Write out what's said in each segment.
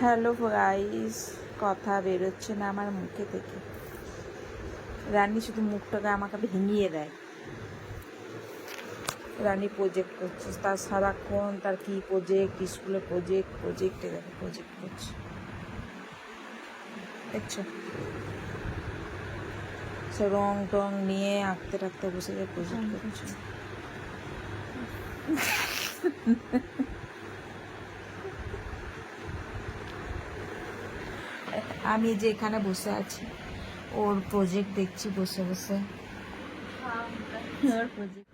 Hello guys, কথা বেরোচ্ছে না আমার মুখে থেকে। রানী শুধু মুখটাকে আমাকে ভেঙিয়ে দেয়। রানী প্রজেক্ট করছে, তার সারাক্ষণ তার কি প্রজেক্ট স্কুলে প্রজেক্ট প্রজেক্টে দেখো প্রজেক্ট করছে। দেখছ? সে রং টং নিয়ে আঁকতে টাকতে বসে যায় প্রজেক্ট করছে। আমি যে এখানে বসে আছি ওর প্রজেক্ট দেখছি বসে বসে। ওর প্রজেক্ট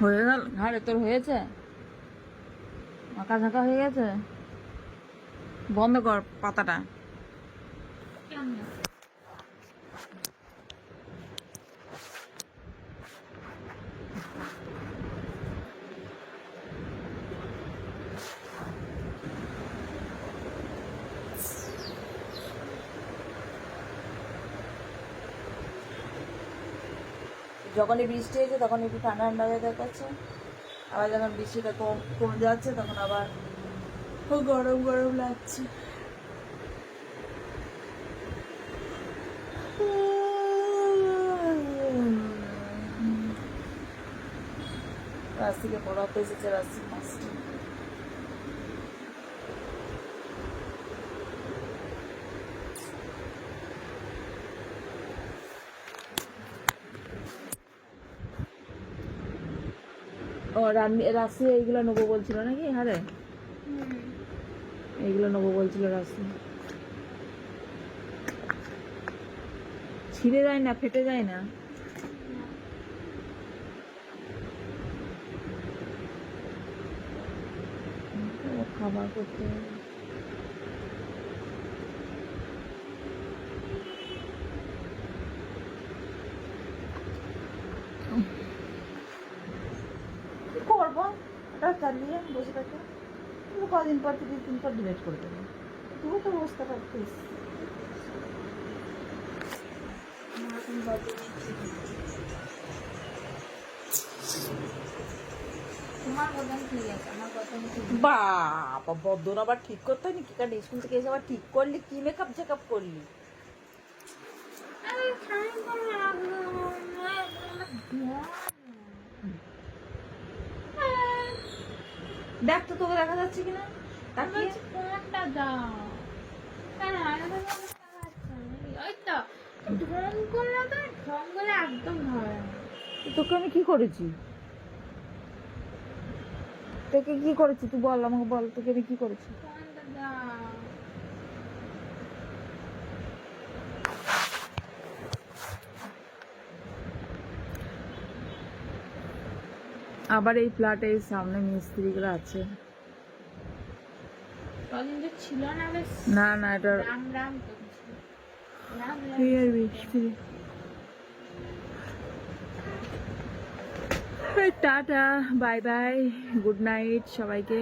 হয়ে গেল? ঘাড়ে তোর হয়েছে? আঁকা ঝাঁকা হয়ে গেছে? বন্ধ কর পাতাটা। যখনই বৃষ্টি হয়েছে তখন একটু ঠান্ডা ঠান্ডা হয়ে দেখাচ্ছে আবার যখন বৃষ্টিটা কম কমে যাচ্ছে, তখন আবার খুব গরম গরম লাগছে। রাস্তিকে পড়াতে এসেছে রাস্তি মাস্টার। ও রান্নি রাশি এইগুলো নেব বলছিল নাকি? হারে? এইগুলো নেব বলছিল রাশি। ছিঁড়ে যায় না ফেটে যায় না? খাবার করতে হবে। কি করব চালিয়ে বসে থাকো কিন্তু কদিন পর দিন পর ডিলেট করে দেবো। তবু তো কথা ঠিক বাবা বদন আবার ঠিক করতে হয়নি কি কারণ স্কুল থেকে এসে আবার ঠিক করলি কি মেকআপ চেকআপ করলি? দেখ তো তোকে দেখা যাচ্ছে কিনা? তাকিয়ে কোনটা দাও। নাকি? ওই তো ঢং করলে তো ঢং করলে একদম হয় তোকে আমি কি করেছি? তোকে কি করেছি? তুই বল আমাকে বল তোকে আমি কি করেছি? আবার এই ফ্ল্যাটে এই সামনে মিস্ত্রিগুলো আছে। ছিল না বেশ। না না এটা রাম রাম মিস্ত্রি? Tata bye bye good night সবাইকে।